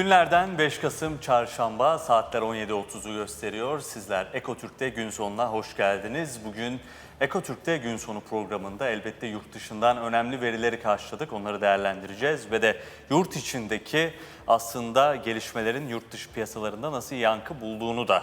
Günlerden 5 Kasım Çarşamba saatler 17.30'u gösteriyor. Sizler Ekotürk'te gün sonuna hoş geldiniz. Bugün Ekotürk'te gün sonu programında elbette yurt dışından önemli verileri karşıladık. Onları değerlendireceğiz ve de yurt içindeki aslında gelişmelerin yurt dışı piyasalarında nasıl yankı bulduğunu da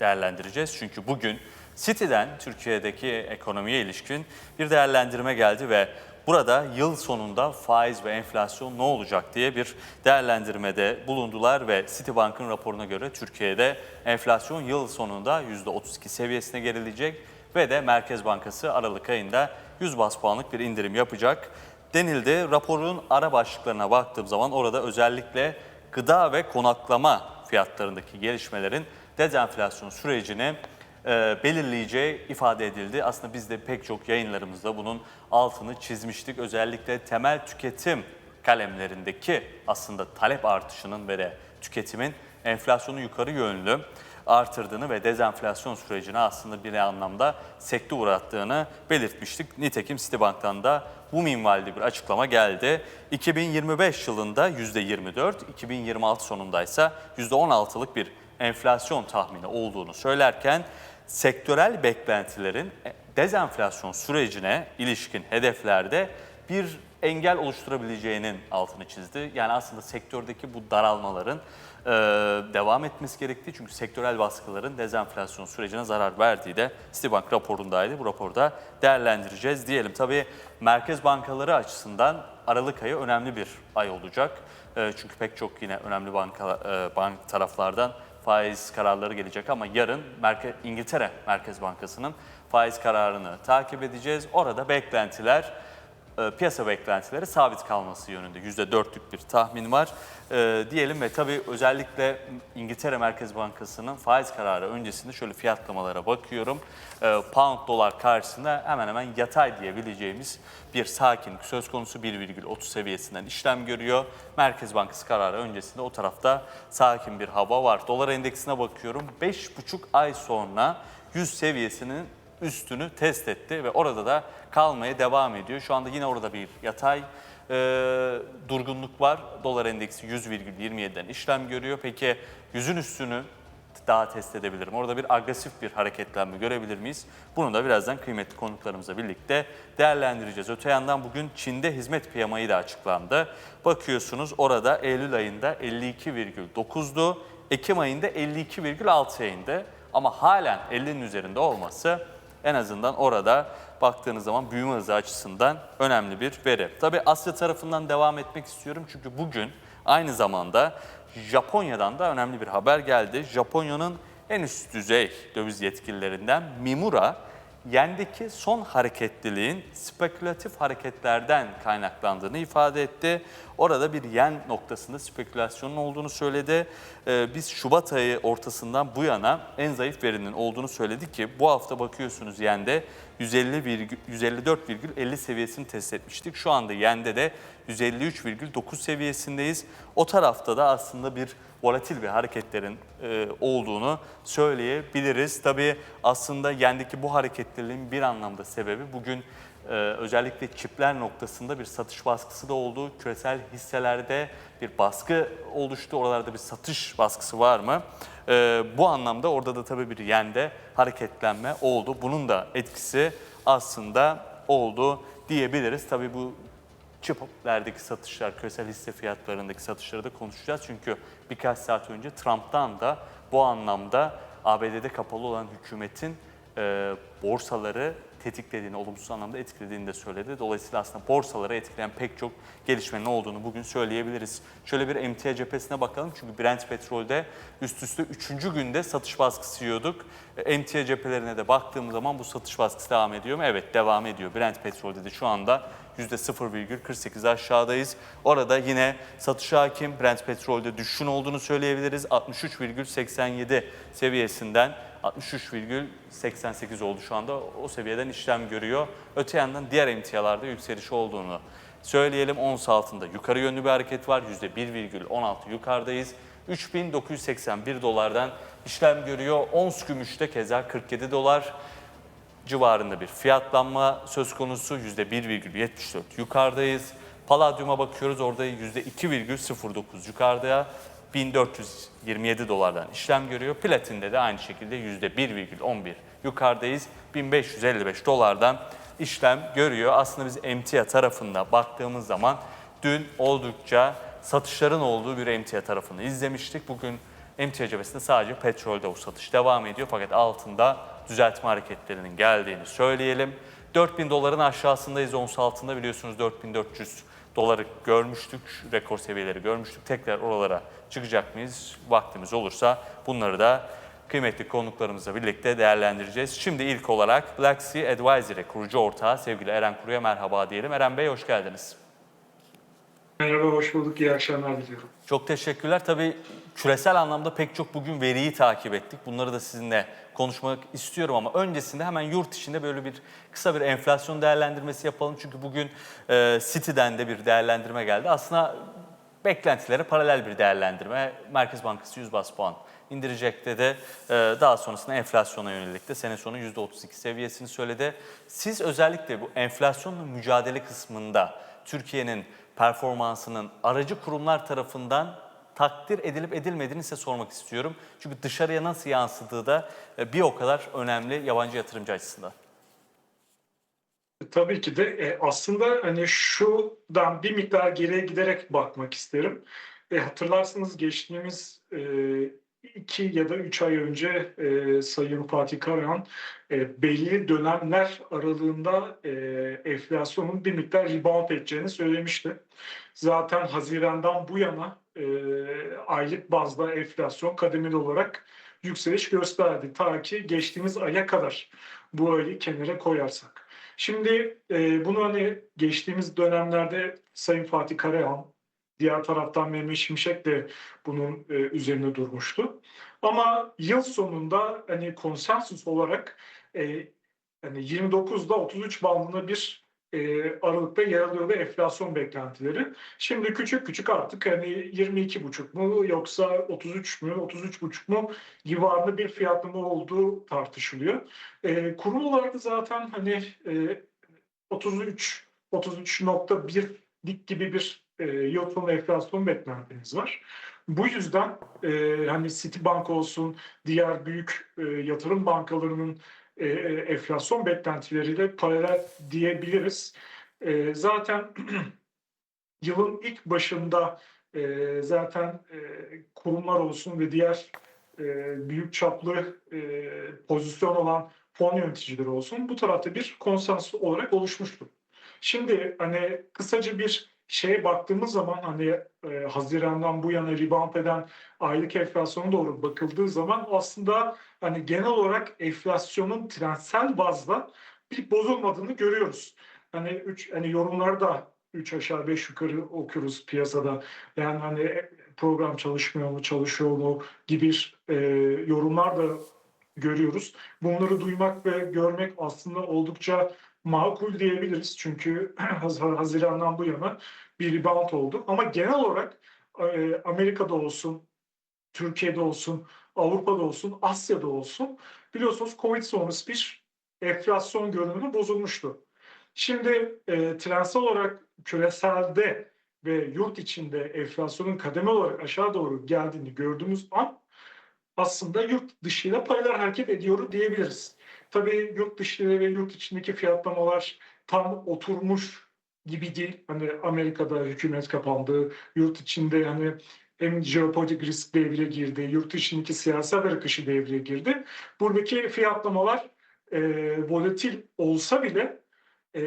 değerlendireceğiz. Çünkü bugün City'den Türkiye'deki ekonomiye ilişkin bir değerlendirme geldi ve burada yıl sonunda faiz ve enflasyon ne olacak diye bir değerlendirmede bulundular ve Citibank'ın raporuna göre Türkiye'de enflasyon yıl sonunda %32 seviyesine gerilecek ve de Merkez Bankası Aralık ayında 100 bas puanlık bir indirim yapacak denildi. Raporun ara başlıklarına baktığım zaman orada özellikle gıda ve konaklama fiyatlarındaki gelişmelerin dezenflasyon sürecini e, belirleyeceği ifade edildi. Aslında biz de pek çok yayınlarımızda bunun altını çizmiştik. Özellikle temel tüketim kalemlerindeki aslında talep artışının ve de tüketimin enflasyonu yukarı yönlü artırdığını ve dezenflasyon sürecine aslında bir anlamda sekte uğrattığını belirtmiştik. Nitekim Citibank'tan da bu minvalde bir açıklama geldi. 2025 yılında %24, 2026 sonundaysa %16'lık bir enflasyon tahmini olduğunu söylerken sektörel beklentilerin dezenflasyon sürecine ilişkin hedeflerde bir engel oluşturabileceğinin altını çizdi. Yani aslında sektördeki bu daralmaların e, devam etmesi gerektiği çünkü sektörel baskıların dezenflasyon sürecine zarar verdiği de Citibank raporundaydı. Bu raporda değerlendireceğiz diyelim. Tabii merkez bankaları açısından Aralık ayı önemli bir ay olacak. E, çünkü pek çok yine önemli banka e, bank taraflardan faiz kararları gelecek ama yarın Merke, İngiltere Merkez Bankası'nın faiz kararını takip edeceğiz. Orada beklentiler, e, piyasa beklentileri sabit kalması yönünde %4'lük bir tahmin var e, diyelim ve tabii özellikle İngiltere Merkez Bankası'nın faiz kararı öncesinde şöyle fiyatlamalara bakıyorum. E, pound dolar karşısında hemen hemen yatay diyebileceğimiz bir sakinlik söz konusu 1,30 seviyesinden işlem görüyor. Merkez Bankası kararı öncesinde o tarafta sakin bir hava var. Dolar endeksine bakıyorum 5,5 ay sonra 100 seviyesinin üstünü test etti ve orada da kalmaya devam ediyor. Şu anda yine orada bir yatay e, durgunluk var. Dolar endeksi 100,27'den işlem görüyor. Peki 100'ün üstünü daha test edebilirim. Orada bir agresif bir hareketlenme görebilir miyiz? Bunu da birazdan kıymetli konuklarımızla birlikte değerlendireceğiz. Öte yandan bugün Çin'de hizmet piyamayı da açıklandı. Bakıyorsunuz orada Eylül ayında 52,9'du. Ekim ayında 52,6'ya indi. Ama halen 50'nin üzerinde olması en azından orada baktığınız zaman büyüme hızı açısından önemli bir veri. Tabii Asya tarafından devam etmek istiyorum çünkü bugün aynı zamanda Japonya'dan da önemli bir haber geldi. Japonya'nın en üst düzey döviz yetkililerinden Mimura, yendeki son hareketliliğin spekülatif hareketlerden kaynaklandığını ifade etti. Orada bir yen noktasında spekülasyonun olduğunu söyledi. Ee, biz Şubat ayı ortasından bu yana en zayıf verinin olduğunu söyledi ki bu hafta bakıyorsunuz yende 150 virgül- 154,50 seviyesini test etmiştik. Şu anda yende de 153,9 seviyesindeyiz. O tarafta da aslında bir volatil bir hareketlerin e, olduğunu söyleyebiliriz. Tabii aslında yendeki bu hareketliliğin bir anlamda sebebi bugün e, özellikle çipler noktasında bir satış baskısı da oldu. Küresel hisselerde bir baskı oluştu. Oralarda bir satış baskısı var mı? E, bu anlamda orada da tabii bir yende hareketlenme oldu. Bunun da etkisi aslında oldu diyebiliriz. Tabii bu çiplerdeki satışlar, küresel hisse fiyatlarındaki satışları da konuşacağız. Çünkü birkaç saat önce Trump'tan da bu anlamda ABD'de kapalı olan hükümetin e, borsaları tetiklediğini, olumsuz anlamda etkilediğini de söyledi. Dolayısıyla aslında borsaları etkileyen pek çok gelişmenin olduğunu bugün söyleyebiliriz. Şöyle bir emtia cephesine bakalım çünkü Brent petrolde üst üste 3. günde satış baskısı yiyorduk. Emtia cephelerine de baktığımız zaman bu satış baskısı devam ediyor mu? Evet devam ediyor. Brent petrolde de şu anda %0,48 aşağıdayız. Orada yine satış hakim Brent petrolde düşüşün olduğunu söyleyebiliriz. 63,87 seviyesinden 63,88 oldu şu anda. O seviyeden işlem görüyor. Öte yandan diğer emtialarda yükseliş olduğunu söyleyelim. Ons altında yukarı yönlü bir hareket var. %1,16 yukarıdayız. 3981 dolardan işlem görüyor. Ons gümüşte keza 47 dolar civarında bir fiyatlanma söz konusu. %1,74 yukarıdayız. Palladium'a bakıyoruz orada %2,09 yukarıda. 1427 dolardan işlem görüyor. Platinde de aynı şekilde %1,11 yukarıdayız. 1555 dolardan işlem görüyor. Aslında biz emtia tarafında baktığımız zaman dün oldukça satışların olduğu bir emtia tarafını izlemiştik. Bugün emtia cephesinde sadece petrolde o satış devam ediyor. Fakat altında düzeltme hareketlerinin geldiğini söyleyelim. 4000 doların aşağısındayız. Ons altında biliyorsunuz 4400 doları görmüştük. Rekor seviyeleri görmüştük. Tekrar oralara çıkacak mıyız? Vaktimiz olursa bunları da kıymetli konuklarımızla birlikte değerlendireceğiz. Şimdi ilk olarak Black Sea Advisory kurucu ortağı sevgili Eren Kuru'ya merhaba diyelim. Eren Bey hoş geldiniz. Merhaba, hoş bulduk. İyi akşamlar diliyorum. Çok teşekkürler. Tabii küresel anlamda pek çok bugün veriyi takip ettik. Bunları da sizinle konuşmak istiyorum ama öncesinde hemen yurt içinde böyle bir kısa bir enflasyon değerlendirmesi yapalım. Çünkü bugün e, City'den de bir değerlendirme geldi. Aslında beklentilere paralel bir değerlendirme. Merkez Bankası 100 bas puan indirecekte de e, daha sonrasında enflasyona yönelik de sene sonu %32 seviyesini söyledi. Siz özellikle bu enflasyonla mücadele kısmında Türkiye'nin performansının aracı kurumlar tarafından takdir edilip edilmediğini size sormak istiyorum. Çünkü dışarıya nasıl yansıdığı da e, bir o kadar önemli yabancı yatırımcı açısından. Tabii ki de e, aslında hani şuradan bir miktar geriye giderek bakmak isterim. E, hatırlarsınız geçtiğimiz e, iki ya da üç ay önce e, Sayın Fatih Karahan e, belli dönemler aralığında e, enflasyonun bir miktar rebound edeceğini söylemişti. Zaten Haziran'dan bu yana e, aylık bazda enflasyon kademeli olarak yükseliş gösterdi. Ta ki geçtiğimiz aya kadar bu ayı kenara koyarsak. Şimdi e, bunu hani geçtiğimiz dönemlerde Sayın Fatih Karahan, diğer taraftan Mehmet Şimşek de bunun e, üzerine durmuştu. Ama yıl sonunda hani konsensus olarak e, hani 29'da 33 bandında bir e, aralıkta yer alıyordu enflasyon beklentileri. Şimdi küçük küçük artık hani 22,5 mu yoksa 33 mü 33,5 mu civarında bir fiyatlama olduğu tartışılıyor. E, kurum olarak da zaten hani e, 33 33.1 dik gibi bir e, yıl enflasyon beklentiniz var. Bu yüzden e, hani Citibank olsun diğer büyük e, yatırım bankalarının e, e, enflasyon beklentileriyle paralel diyebiliriz. E, zaten yılın ilk başında e, zaten e, kurumlar olsun ve diğer e, büyük çaplı e, pozisyon olan fon yöneticileri olsun bu tarafta bir konsensus olarak oluşmuştu. Şimdi hani kısaca bir şeye baktığımız zaman hani e, Haziran'dan bu yana rebound eden aylık enflasyona doğru bakıldığı zaman aslında hani genel olarak enflasyonun trendsel bazda bir bozulmadığını görüyoruz. Hani üç hani yorumları da 3 aşağı 5 yukarı okuyoruz piyasada. Yani hani program çalışmıyor mu, çalışıyor mu gibi e, yorumlar da görüyoruz. Bunları duymak ve görmek aslında oldukça makul diyebiliriz. Çünkü Haziran'dan bu yana bir rebound oldu. Ama genel olarak e, Amerika'da olsun, Türkiye'de olsun, Avrupa'da olsun, Asya'da olsun biliyorsunuz Covid sonrası bir enflasyon görünümü bozulmuştu. Şimdi e, trendsel olarak küreselde ve yurt içinde enflasyonun kademe olarak aşağı doğru geldiğini gördüğümüz an aslında yurt dışıyla paralel hareket ediyor diyebiliriz. Tabii yurt dışı ve yurt içindeki fiyatlamalar tam oturmuş gibi değil. Hani Amerika'da hükümet kapandı, yurt içinde hani hem jeopolitik risk devreye girdi, yurt içindeki siyasal akışı devreye girdi. Buradaki fiyatlamalar e, volatil olsa bile e,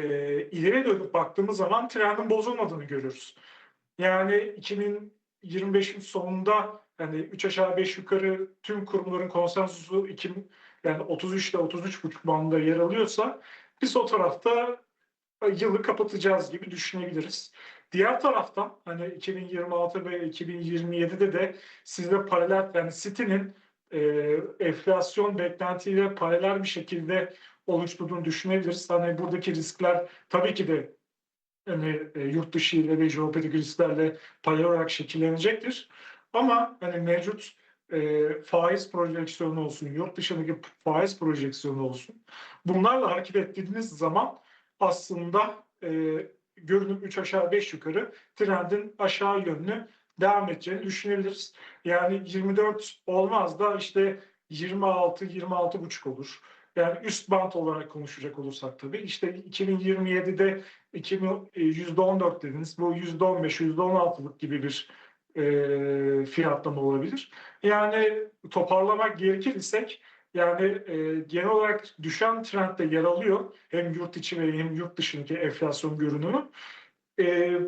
ileri dönüp baktığımız zaman trendin bozulmadığını görüyoruz. Yani 2025'in sonunda yani 3 aşağı 5 yukarı tüm kurumların konsensusu 2000, yani 33 ile 33,5 bandında yer alıyorsa biz o tarafta yılı kapatacağız gibi düşünebiliriz. Diğer taraftan hani 2026 ve 2027'de de sizde paralel yani City'nin e, enflasyon beklentiyle paralel bir şekilde oluşturduğunu düşünebiliriz. Hani buradaki riskler tabii ki de hani e, yurt dışı ile ve jeopolitik risklerle paralel olarak şekillenecektir. Ama hani mevcut e, faiz projeksiyonu olsun, yurt dışındaki faiz projeksiyonu olsun. Bunlarla hareket ettiğiniz zaman aslında e, görünüm 3 aşağı 5 yukarı trendin aşağı yönlü devam edeceğini düşünebiliriz. Yani 24 olmaz da işte 26, 26 buçuk olur. Yani üst bant olarak konuşacak olursak tabii. İşte 2027'de 2000, e, %14 dediniz. Bu %15, %16'lık gibi bir e, fiyatlama olabilir. Yani toparlamak gerekir isek yani e, genel olarak düşen trendde yer alıyor. Hem yurt içi ve hem yurt dışındaki enflasyon görünümü. E,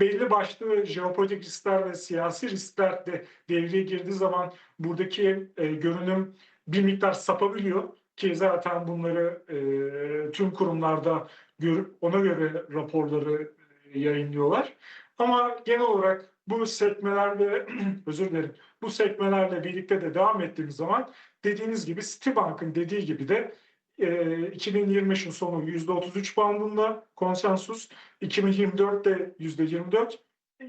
belli başlı jeopolitik riskler ve siyasi riskler de devreye girdiği zaman buradaki e, görünüm bir miktar sapabiliyor ki zaten bunları e, tüm kurumlarda gör, ona göre raporları e, yayınlıyorlar. Ama genel olarak bu sekmelerle özür dilerim bu sekmelerle birlikte de devam ettiğimiz zaman dediğiniz gibi Citibank'ın dediği gibi de e, 2025'in sonu %33 bandında konsensus 2024'te %24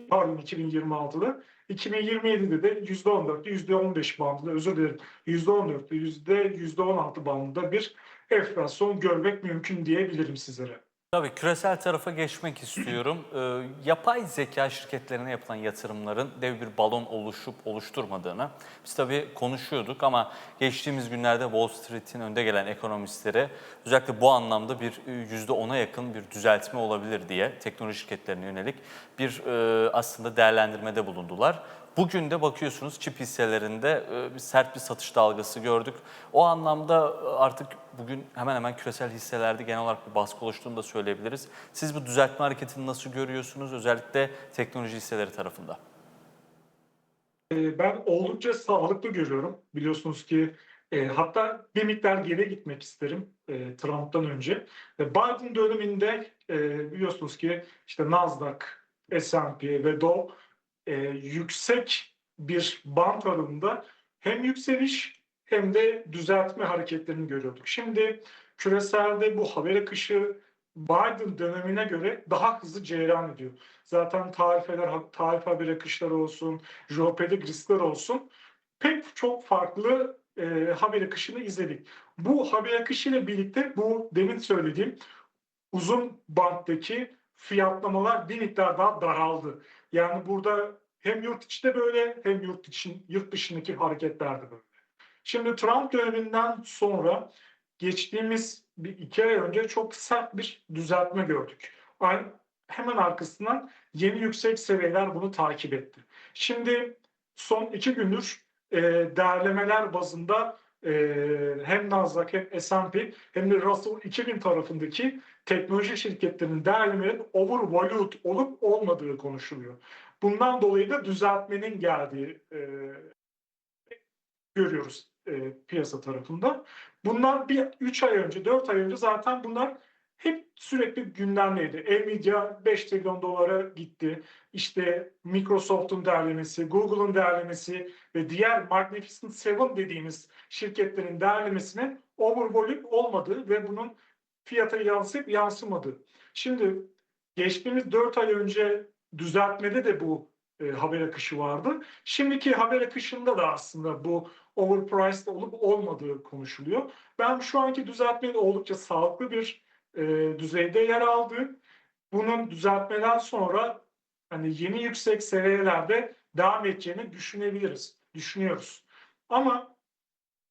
pardon 2026'da 2027'de de %14'te %15 bandında özür dilerim %14'te %16 bandında bir enflasyon görmek mümkün diyebilirim sizlere. Tabii küresel tarafa geçmek istiyorum. Ee, yapay zeka şirketlerine yapılan yatırımların dev bir balon oluşup oluşturmadığını biz tabii konuşuyorduk ama geçtiğimiz günlerde Wall Street'in önde gelen ekonomistleri özellikle bu anlamda bir %10'a yakın bir düzeltme olabilir diye teknoloji şirketlerine yönelik bir e, aslında değerlendirmede bulundular. Bugün de bakıyorsunuz çip hisselerinde e, sert bir satış dalgası gördük. O anlamda e, artık bugün hemen hemen küresel hisselerde genel olarak bir baskı oluştuğunu da söyleyebiliriz. Siz bu düzeltme hareketini nasıl görüyorsunuz özellikle teknoloji hisseleri tarafında? E, Ben oldukça sağlıklı görüyorum. Biliyorsunuz ki e, hatta bir miktar geri gitmek isterim e, Trump'tan önce. E, Biden döneminde e, biliyorsunuz ki işte Nasdaq, S&P ve Dow e, yüksek bir bant aralığında hem yükseliş hem de düzeltme hareketlerini görüyorduk. Şimdi küreselde bu haber akışı Biden dönemine göre daha hızlı cereyan ediyor. Zaten tarifeler, tarif haber akışları olsun, jeopolitik riskler olsun pek çok farklı e, haber akışını izledik. Bu haber akışıyla birlikte bu demin söylediğim uzun banttaki fiyatlamalar bir miktar daha daraldı. Yani burada hem yurt içinde böyle hem yurt için yurt dışındaki hareketler de böyle. Şimdi Trump döneminden sonra geçtiğimiz bir iki ay önce çok sert bir düzeltme gördük. Aynı, hemen arkasından yeni yüksek seviyeler bunu takip etti. Şimdi son iki gündür e, değerlemeler bazında e, hem Nasdaq hem S&P hem de Russell 2000 tarafındaki teknoloji şirketlerinin değerlemeleri overvalued olup olmadığı konuşuluyor. Bundan dolayı da düzeltmenin geldiği e, görüyoruz e, piyasa tarafında. Bunlar bir 3 ay önce, 4 ay önce zaten bunlar hep sürekli gündemdeydi. Nvidia 5 trilyon dolara gitti. İşte Microsoft'un değerlemesi, Google'un değerlemesi ve diğer Magnificent Seven dediğimiz şirketlerin değerlemesine overvolume olmadığı ve bunun fiyata yansıyıp yansımadığı. Şimdi geçtiğimiz 4 ay önce düzeltmede de bu e, haber akışı vardı. Şimdiki haber akışında da aslında bu overpriced olup olmadığı konuşuluyor. Ben şu anki düzeltmenin oldukça sağlıklı bir e, düzeyde yer aldığı, bunun düzeltmeden sonra hani yeni yüksek seviyelerde devam edeceğini düşünebiliriz, düşünüyoruz. Ama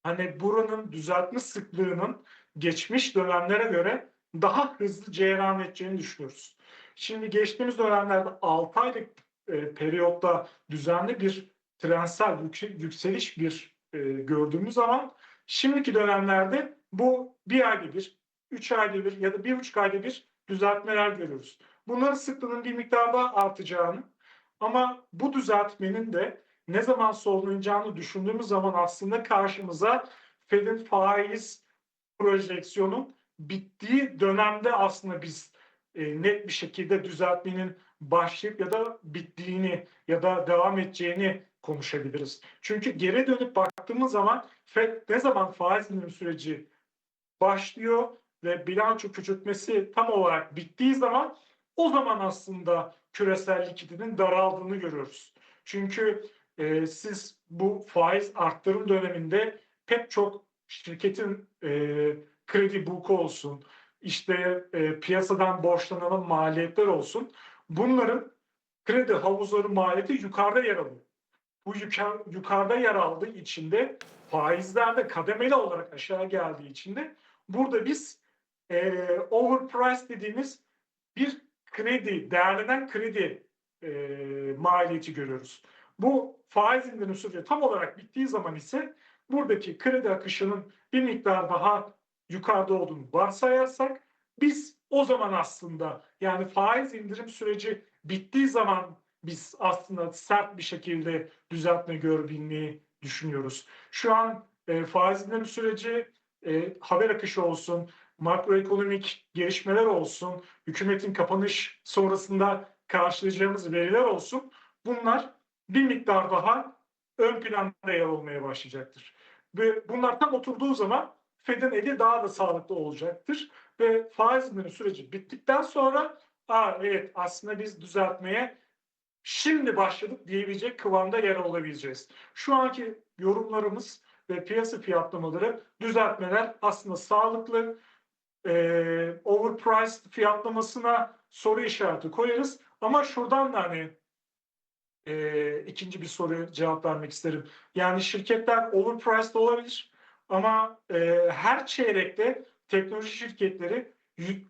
hani buranın düzeltme sıklığının geçmiş dönemlere göre daha hızlı cereyan edeceğini düşünüyoruz. Şimdi geçtiğimiz dönemlerde 6 aylık e, periyotta düzenli bir trendsel yükseliş bir e, gördüğümüz zaman şimdiki dönemlerde bu bir ayda bir, üç ayda bir ya da bir buçuk ayda bir düzeltmeler görüyoruz. Bunların sıklığının bir miktar daha artacağını ama bu düzeltmenin de ne zaman sonlanacağını düşündüğümüz zaman aslında karşımıza Fed'in faiz projeksiyonun bittiği dönemde aslında biz e, net bir şekilde düzeltmenin başlayıp ya da bittiğini ya da devam edeceğini konuşabiliriz. Çünkü geri dönüp baktığımız zaman FED ne zaman faiz indirim süreci başlıyor ve bilanço küçültmesi tam olarak bittiği zaman o zaman aslında küresel likidinin daraldığını görüyoruz. Çünkü e, siz bu faiz arttırım döneminde pek çok şirketin e, kredi buku olsun, işte e, piyasadan borçlanan maliyetler olsun. Bunların kredi havuzları maliyeti yukarıda yer alıyor. Bu yukarı, yukarıda yer aldığı için de faizler de kademeli olarak aşağı geldiği için de burada biz e, overprice dediğimiz bir kredi, değerlenen kredi e, maliyeti görüyoruz. Bu faiz indirim süreci tam olarak bittiği zaman ise buradaki kredi akışının bir miktar daha yukarıda olduğunu varsayarsak biz o zaman aslında yani faiz indirim süreci bittiği zaman biz aslında sert bir şekilde düzeltme görebilmeyi düşünüyoruz. Şu an e, faiz indirim süreci e, haber akışı olsun, makroekonomik gelişmeler olsun, hükümetin kapanış sonrasında karşılayacağımız veriler olsun. Bunlar bir miktar daha ön planda yer olmaya başlayacaktır. Ve bunlar tam oturduğu zaman Fed'in eli daha da sağlıklı olacaktır. Ve faiz indirim süreci bittikten sonra Aa, evet aslında biz düzeltmeye şimdi başladık diyebilecek kıvamda yer olabileceğiz. Şu anki yorumlarımız ve piyasa fiyatlamaları düzeltmeler aslında sağlıklı. Ee, overpriced fiyatlamasına soru işareti koyarız. Ama şuradan da hani e, ikinci bir soruya cevap vermek isterim. Yani şirketler overpriced olabilir ama e, her çeyrekte teknoloji şirketleri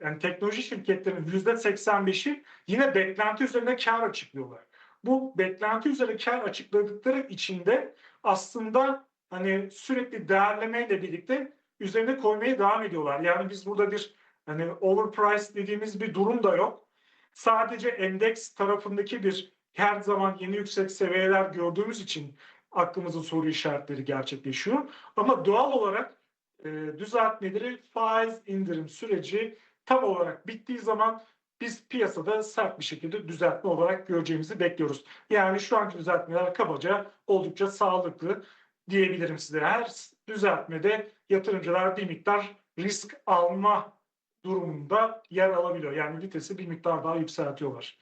yani teknoloji şirketlerinin yüzde 85'i yine beklenti üzerine kar açıklıyorlar. Bu beklenti üzerine kar açıkladıkları içinde aslında hani sürekli değerlemeyle birlikte üzerine koymaya devam ediyorlar. Yani biz burada bir hani overpriced dediğimiz bir durum da yok. Sadece endeks tarafındaki bir her zaman yeni yüksek seviyeler gördüğümüz için aklımızın soru işaretleri gerçekleşiyor. Ama doğal olarak e, düzeltmeleri faiz indirim süreci tam olarak bittiği zaman biz piyasada sert bir şekilde düzeltme olarak göreceğimizi bekliyoruz. Yani şu anki düzeltmeler kabaca oldukça sağlıklı diyebilirim size. Her düzeltmede yatırımcılar bir miktar risk alma durumunda yer alabiliyor. Yani vitesi bir miktar daha yükseltiyorlar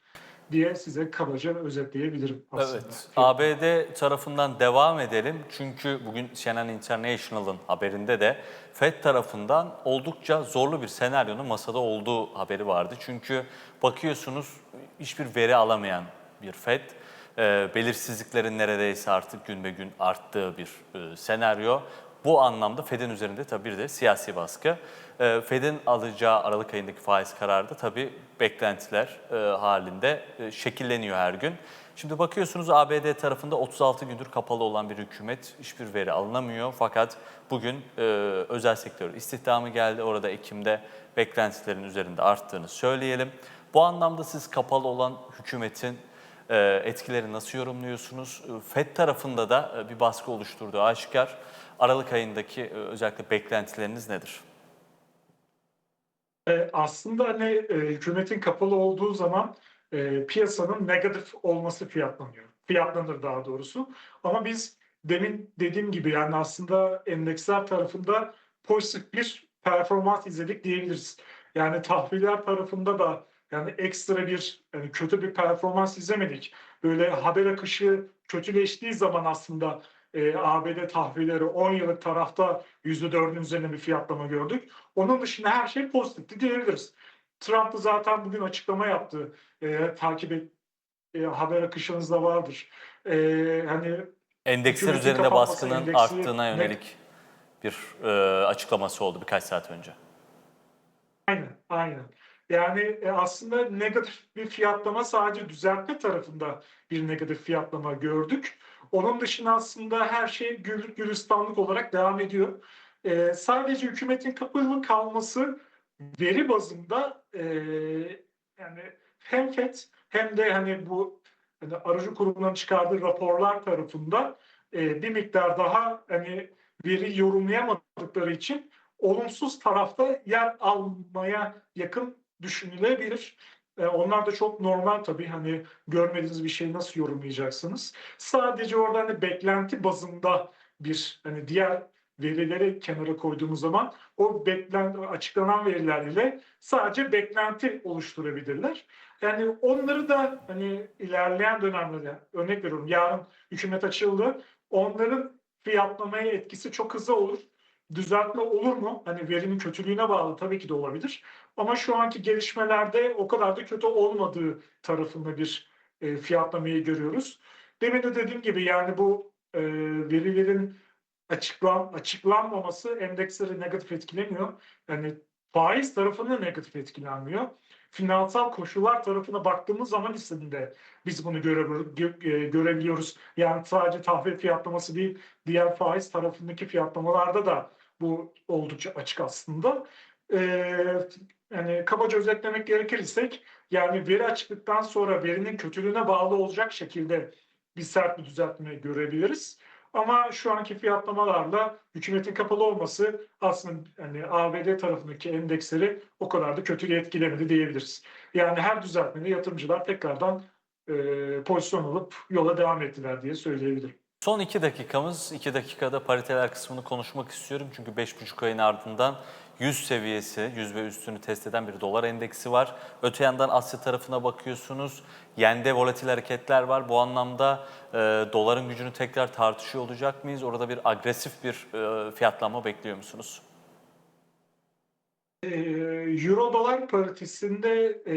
diye size kabaca özetleyebilirim aslında. Evet, ABD tarafından devam edelim. Çünkü bugün CNN International'ın haberinde de FED tarafından oldukça zorlu bir senaryonun masada olduğu haberi vardı. Çünkü bakıyorsunuz hiçbir veri alamayan bir FED, e, belirsizliklerin neredeyse artık gün be gün arttığı bir e, senaryo. Bu anlamda Fed'in üzerinde tabii bir de siyasi baskı. E, Fed'in alacağı Aralık ayındaki faiz kararı da tabii beklentiler e, halinde e, şekilleniyor her gün. Şimdi bakıyorsunuz ABD tarafında 36 gündür kapalı olan bir hükümet hiçbir veri alınamıyor. Fakat bugün e, özel sektör istihdamı geldi. Orada Ekim'de beklentilerin üzerinde arttığını söyleyelim. Bu anlamda siz kapalı olan hükümetin etkileri nasıl yorumluyorsunuz? E, FED tarafında da e, bir baskı oluşturduğu aşikar. Aralık ayındaki e, özellikle beklentileriniz nedir? E, aslında hani e, hükümetin kapalı olduğu zaman e, piyasanın negatif olması fiyatlanıyor. Fiyatlanır daha doğrusu. Ama biz demin dediğim gibi yani aslında endeksler tarafında pozitif bir performans izledik diyebiliriz. Yani tahviller tarafında da yani ekstra bir yani kötü bir performans izlemedik. Böyle haber akışı kötüleştiği zaman aslında e, ABD tahvilleri 10 yıllık tarafta %4'ün üzerinde bir fiyatlama gördük. Onun dışında her şey pozitifti diyebiliriz. Trump da zaten bugün açıklama yaptı. E, takip et, e, haber akışınızda vardır. E, hani Endeksler üzerinde baskının endeksi arttığına ne- yönelik bir e, açıklaması oldu birkaç saat önce. Aynen, aynen. Yani e, aslında negatif bir fiyatlama sadece düzeltme tarafında bir negatif fiyatlama gördük. Onun dışında aslında her şey güllük gülistanlık olarak devam ediyor. E, sadece hükümetin kapalı kalması veri bazında e, yani hem FED hem de hani bu hani aracı kurumların çıkardığı raporlar tarafında e, bir miktar daha hani veri yorumlayamadıkları için olumsuz tarafta yer almaya yakın düşünülebilir. E, onlar da çok normal tabii hani görmediğiniz bir şeyi nasıl yorumlayacaksınız. Sadece orada hani beklenti bazında bir hani diğer verileri kenara koyduğumuz zaman o beklen açıklanan veriler ile sadece beklenti oluşturabilirler. Yani onları da hani ilerleyen dönemlerde örnek veriyorum yarın hükümet açıldı. Onların fiyatlamaya etkisi çok hızlı olur düzeltme olur mu? Hani verinin kötülüğüne bağlı tabii ki de olabilir. Ama şu anki gelişmelerde o kadar da kötü olmadığı tarafında bir e, fiyatlamayı görüyoruz. Demin de dediğim gibi yani bu e, verilerin açıklan açıklanmaması endeksleri negatif etkilemiyor. Yani faiz tarafını negatif etkilenmiyor. Finansal koşullar tarafına baktığımız zaman de biz bunu göre, gö- e, görebiliyoruz. Yani sadece tahvil fiyatlaması değil, diğer faiz tarafındaki fiyatlamalarda da bu oldukça açık aslında. Ee, yani kabaca özetlemek gerekirsek yani veri açıklıktan sonra verinin kötülüğüne bağlı olacak şekilde bir sert bir düzeltme görebiliriz. Ama şu anki fiyatlamalarla hükümetin kapalı olması aslında hani ABD tarafındaki endeksleri o kadar da kötü etkilemedi diyebiliriz. Yani her düzeltmede yatırımcılar tekrardan e, pozisyon alıp yola devam ettiler diye söyleyebilirim. Son iki dakikamız, iki dakikada pariteler kısmını konuşmak istiyorum. Çünkü 5,5 ayın ardından 100 seviyesi, 100 ve üstünü test eden bir dolar endeksi var. Öte yandan Asya tarafına bakıyorsunuz. Yende volatil hareketler var. Bu anlamda e, doların gücünü tekrar tartışıyor olacak mıyız? Orada bir agresif bir e, fiyatlanma bekliyor musunuz? Ee, Euro dolar paritesinde e,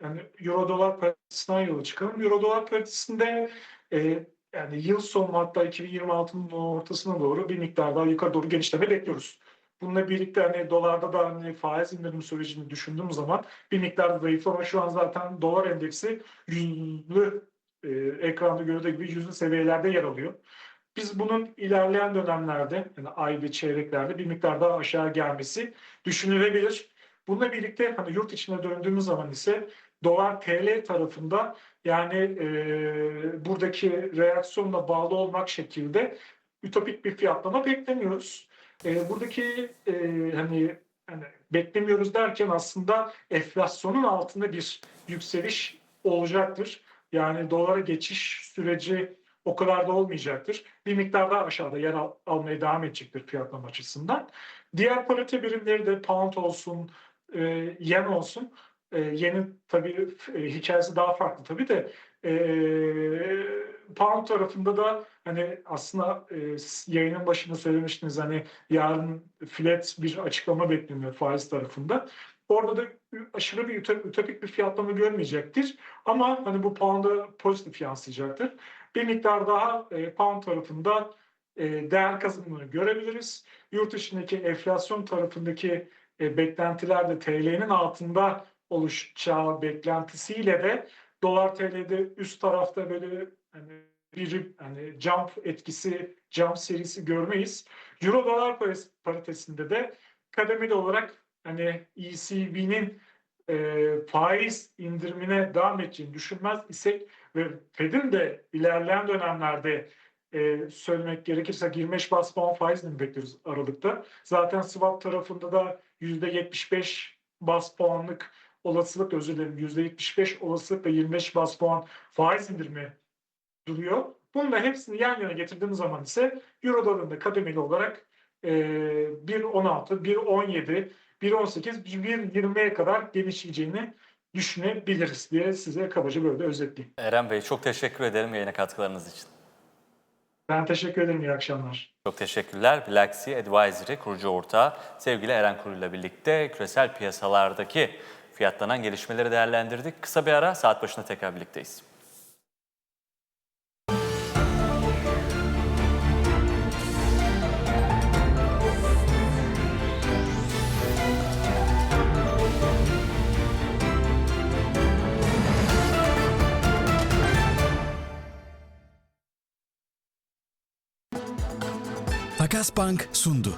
yani Euro dolar paritesinden yola çıkalım. Euro dolar paritesinde e, yani yıl sonu hatta 2026'nın ortasına doğru bir miktar daha yukarı doğru genişleme bekliyoruz. Bununla birlikte hani dolarda da hani faiz indirim sürecini düşündüğüm zaman bir miktar zayıflama şu an zaten dolar endeksi yüzlü e, ekranda gördüğü gibi yüzlü seviyelerde yer alıyor. Biz bunun ilerleyen dönemlerde yani ay ve çeyreklerde bir miktar daha aşağı gelmesi düşünülebilir. Bununla birlikte hani yurt içine döndüğümüz zaman ise dolar TL tarafında yani e, buradaki reaksiyonla bağlı olmak şekilde ütopik bir fiyatlama beklemiyoruz. E, buradaki e, hani hani beklemiyoruz derken aslında enflasyonun altında bir yükseliş olacaktır. Yani dolara geçiş süreci o kadar da olmayacaktır. Bir miktar daha aşağıda yer al- almaya devam edecektir fiyatlama açısından. Diğer parite birimleri de pound olsun, e, yen olsun. E, yenin tabii e, hikayesi daha farklı tabii de e, pound tarafında da hani aslında e, yayının başında söylemiştiniz hani yarın flat bir açıklama bekleniyor faiz tarafında. Orada da aşırı bir ütop- ütopik bir fiyatlama görmeyecektir. Ama hani bu pound'a pozitif yansıyacaktır. Bir miktar daha e, pound tarafında e, değer kazanımını görebiliriz. Yurt dışındaki enflasyon tarafındaki e, beklentiler de TL'nin altında oluşacağı beklentisiyle de dolar TL'de üst tarafta böyle hani bir hani jump etkisi, jump serisi görmeyiz. Euro dolar paritesinde de kademeli olarak hani ECB'nin e, faiz indirimine devam edeceğini düşünmez isek ve Fed'in de ilerleyen dönemlerde e, söylemek gerekirse 25 bas puan faiz mi bekliyoruz Aralık'ta. Zaten swap tarafında da %75 bas puanlık olasılık özür dilerim %75 olasılıkla 25 bas puan faiz indirimi duruyor. Bununla hepsini yan yana getirdiğimiz zaman ise Euro dolarında kademeli olarak e, 1.16, 1.17, 1.18, 1.20'ye kadar genişleyeceğini düşünebiliriz diye size kabaca böyle özetleyeyim. Eren Bey çok teşekkür ederim yayına katkılarınız için. Ben teşekkür ederim. İyi akşamlar. Çok teşekkürler. Bilaxi Advisory kurucu ortağı sevgili Eren Kuru ile birlikte küresel piyasalardaki fiyatlanan gelişmeleri değerlendirdik. Kısa bir ara saat başında tekrar birlikteyiz. Takas Bank sundu.